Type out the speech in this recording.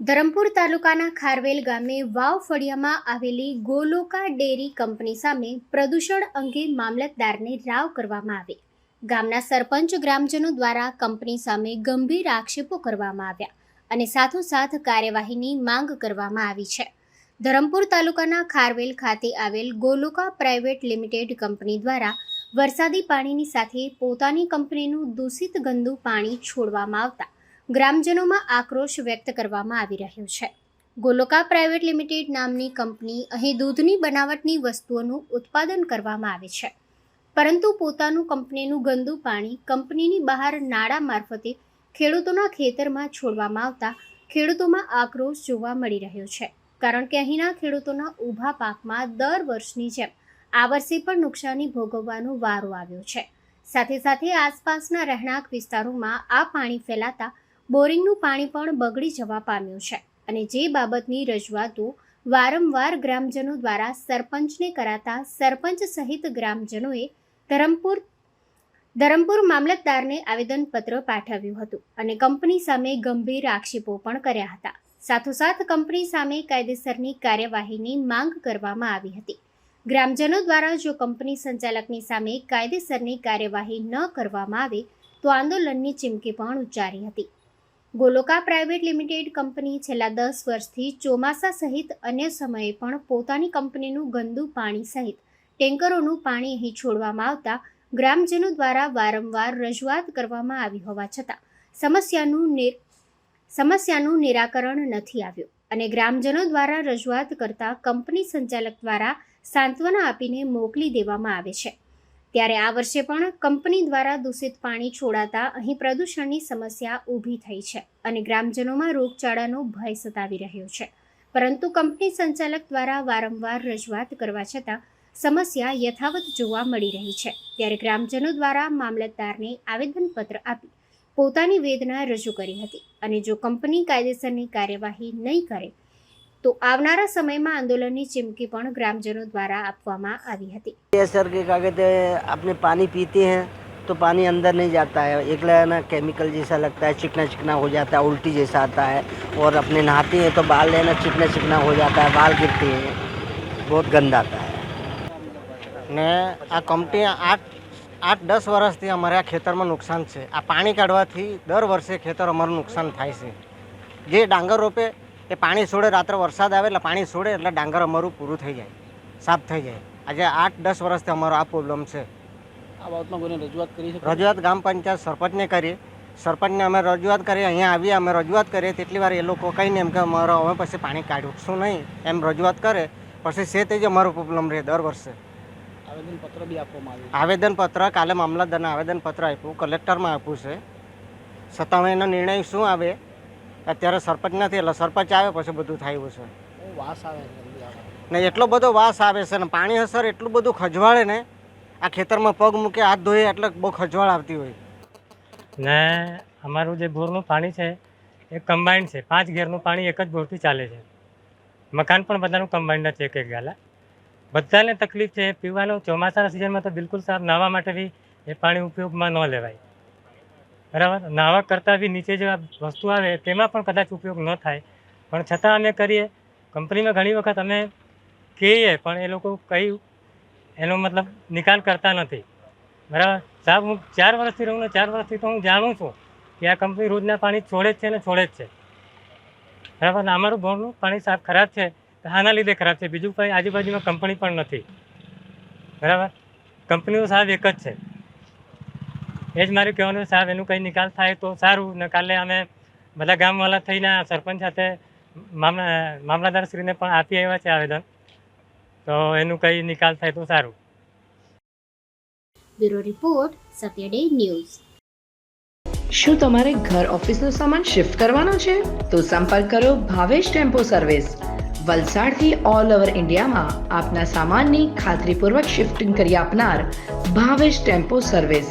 ધરમપુર તાલુકાના ખારવેલ ગામે વાવ ફળિયામાં આવેલી ગોલોકા ડેરી કંપની સામે પ્રદૂષણ અંગે મામલતદારને રાવ કરવામાં આવે. ગામના સરપંચ ગ્રામજનો દ્વારા કંપની સામે ગંભીર આક્ષેપો કરવામાં આવ્યા અને સાથોસાથ કાર્યવાહીની માંગ કરવામાં આવી છે. ધરમપુર તાલુકાના ખારવેલ ખાતે આવેલ ગોલોકા પ્રાઇવેટ લિમિટેડ કંપની દ્વારા વરસાદી પાણીની સાથે પોતાની કંપનીનું દૂષિત ગંદુ પાણી છોડવામાં આવતા ગ્રામજનોમાં આક્રોશ વ્યક્ત કરવામાં આવી રહ્યો છે. ગોલોકા પ્રાઇવેટ લિમિટેડ નામની કંપની અહીં દૂધની બનાવટની વસ્તુઓનું ઉત્પાદન કરવામાં આવે છે. પરંતુ પોતાનું કંપનીનું ગંદુ પાણી કંપનીની બહાર નાળા મારફતે ખેડૂતોના ખેતરમાં છોડવામાં આવતા ખેડૂતોમાં આક્રોશ જોવા મળી રહ્યો છે. કારણ કે અહીંના ખેડૂતોના ઊભા પાકમાં દર વર્ષની જેમ આ વર્ષે પણ નુકસાની ભોગવવાનો વારો આવ્યો છે. સાથે સાથે આસપાસના રહેણાંક વિસ્તારોમાં આ પાણી ફેલાતા બોરિંગનું પાણી પણ બગડી જવા પામ્યું છે અને જે બાબતની રજૂઆતો વારંવાર ગ્રામજનો દ્વારા સરપંચને કરાતા સરપંચ સહિત ગ્રામજનોએ ધરમપુર ધરમપુર મામલતદારને આવેદનપત્ર પાઠવ્યું હતું અને કંપની સામે ગંભીર આક્ષેપો પણ કર્યા હતા. સાથોસાથ કંપની સામે કાયદેસરની કાર્યવાહીની માંગ કરવામાં આવી હતી. ગ્રામજનો દ્વારા જો કંપની સંચાલકની સામે કાયદેસરની કાર્યવાહી ન કરવામાં આવે તો આંદોલનની ચીમકી પણ ઉચ્ચારી હતી. ગોલોકા પ્રાઇવેટ લિમિટેડ કંપની છેલ્લા દસ વર્ષથી ચોમાસા સહિત અન્ય સમયે પણ પોતાની કંપનીનું ગંદુ પાણી સહિત ટેન્કરોનું પાણી અહીં છોડવામાં આવતા ગ્રામજનો દ્વારા વારંવાર રજૂઆત કરવામાં આવી હોવા છતાં સમસ્યાનું સમસ્યાનું નિરાકરણ નથી આવ્યું અને ગ્રામજનો દ્વારા રજૂઆત કરતા કંપની સંચાલક દ્વારા સાંત્વના આપીને મોકલી દેવામાં આવે છે. ત્યારે આ વર્ષે પણ કંપની દ્વારા દૂષિત પાણી છોડાતા અહીં પ્રદૂષણની સમસ્યા ઊભી થઈ છે અને ગ્રામજનોમાં રોગચાળાનો ભય સતાવી રહ્યો છે. પરંતુ કંપની સંચાલક દ્વારા વારંવાર રજૂઆત કરવા છતાં સમસ્યા યથાવત જોવા મળી રહી છે. ત્યારે ગ્રામજનો દ્વારા મામલતદારને આવેદનપત્ર આપી પોતાની વેદના રજૂ કરી હતી અને જો કંપની કાયદેસરની કાર્યવાહી નહીં કરે તો આવનારા સમયમાં આંદોલનની ચીમકી પણ ગ્રામજનો દ્વારા આપવામાં આવી હતી ये सर के क्या कहते हैं अपने पानी पीते हैं तो पानी अंदर नहीं जाता है एक ना केमिकल जैसा लगता है चिकना चिकना हो जाता है उल्टी जैसा आता है और अपने नहाते हैं तो बाल लेना चिकना चिकना हो जाता है बाल गिरते हैं बहुत गंदा आता है ને આ કંપની આઠ આઠ દસ વર્ષથી અમારે આ ખેતરમાં નુકસાન છે આ પાણી કાઢવાથી દર વર્ષે ખેતર અમારું નુકસાન થાય છે જે ડાંગર રોપે એ પાણી છોડે રાત્રે વરસાદ આવે એટલે પાણી છોડે એટલે ડાંગર અમારું પૂરું થઈ જાય સાફ થઈ જાય. આજે આઠ દસ વર્ષથી અમારો આ પ્રોબ્લેમ છે. આ બાબતમાં કોઈને રજૂઆત કરી છે? રજૂઆત ગ્રામ પંચાયત સરપંચને કરીએ સરપંચને અમે રજૂઆત કરીએ અહીંયા આવીએ અમે રજૂઆત કરીએ. તેટલી વાર એ લોકો કહીને એમ કે અમારો હવે પછી પાણી કાઢશું નહીં એમ રજૂઆત કરે. પછી છે તે જ અમારો પ્રોબ્લેમ રહે દર વર્ષે. આવેદનપત્ર બી આપવામાં આવ્યું આવેદનપત્ર કાલે મામલતદારને આવેદનપત્ર આપ્યું કલેક્ટરમાં આપ્યું છે. એનો નિર્ણય શું આવે? અત્યારે સરપંચ નથી એટલે સરપંચ આવે પછી બધું થાય છે. વાસ આવે ને એટલો બધો વાસ આવે છે ને પાણી અસર એટલું બધું ખજવાળે ને આ ખેતરમાં પગ મૂકે હાથ ધોઈએ એટલે બહુ ખજવાળ આવતી હોય. ને અમારું જે બોરનું પાણી છે એ કમ્બાઈન્ડ છે. પાંચ ઘેરનું પાણી એક જ બોરથી ચાલે છે. મકાન પણ બધાનું કમ્બાઈન્ડ છે એક એક ગાલા. બધાને તકલીફ છે પીવાનું ચોમાસાના સિઝનમાં તો બિલકુલ સાફ નાહવા માટે બી એ પાણી ઉપયોગમાં ન લેવાય. બરાબર? નાવા કરતાં બી નીચે જે વસ્તુ આવે, તેમાં પણ કદાચ ઉપયોગ ન થાય. પણ છતાં અમે કરીએ. કંપનીમાં ઘણી વખત અમે કહીએ, પણ એ લોકો કઈ એનો મતલબ નિકાલ કરતા નથી. બરાબર? સાહેબ, હું ચાર વર્ષથી રહું ને ચાર વર્ષથી તો હું જાણું છું કે આ કંપની રોજના પાણી છોડે જ છે ને છોડે જ છે. બરાબર? ને અમારું બોરનું પાણી સાફ ખરાબ છે આના લીધે ખરાબ છે. બીજું કંઈ આજુબાજુમાં કંપની પણ નથી. બરાબર? કંપનીઓ સાહેબ એક જ છે. એ જ મારું કહેવાનું સાહેબ એનું કંઈ નિકાલ થાય તો સારું ને કાલે અમે બધા ગામવાળા થઈને સરપંચ સાથે મામલા મામલાદારશ્રીને પણ આપી આવ્યા છે આવેદન. તો એનું કંઈ નિકાલ થાય તો સારું. Bureau report Satya day news. શું તમારે ઘર ઓફિસનો સામાન શિફ્ટ કરવાનો છે? તો સંપર્ક કરો ભાવેશ ટેમ્પો સર્વિસ. વલસાડથી ઓલ ઓવર ઇન્ડિયામાં આપના સામાનની ખાતરીપૂર્વક શિફ્ટિંગ કરી આપનાર ભાવેશ ટેમ્પો સર્વિસ.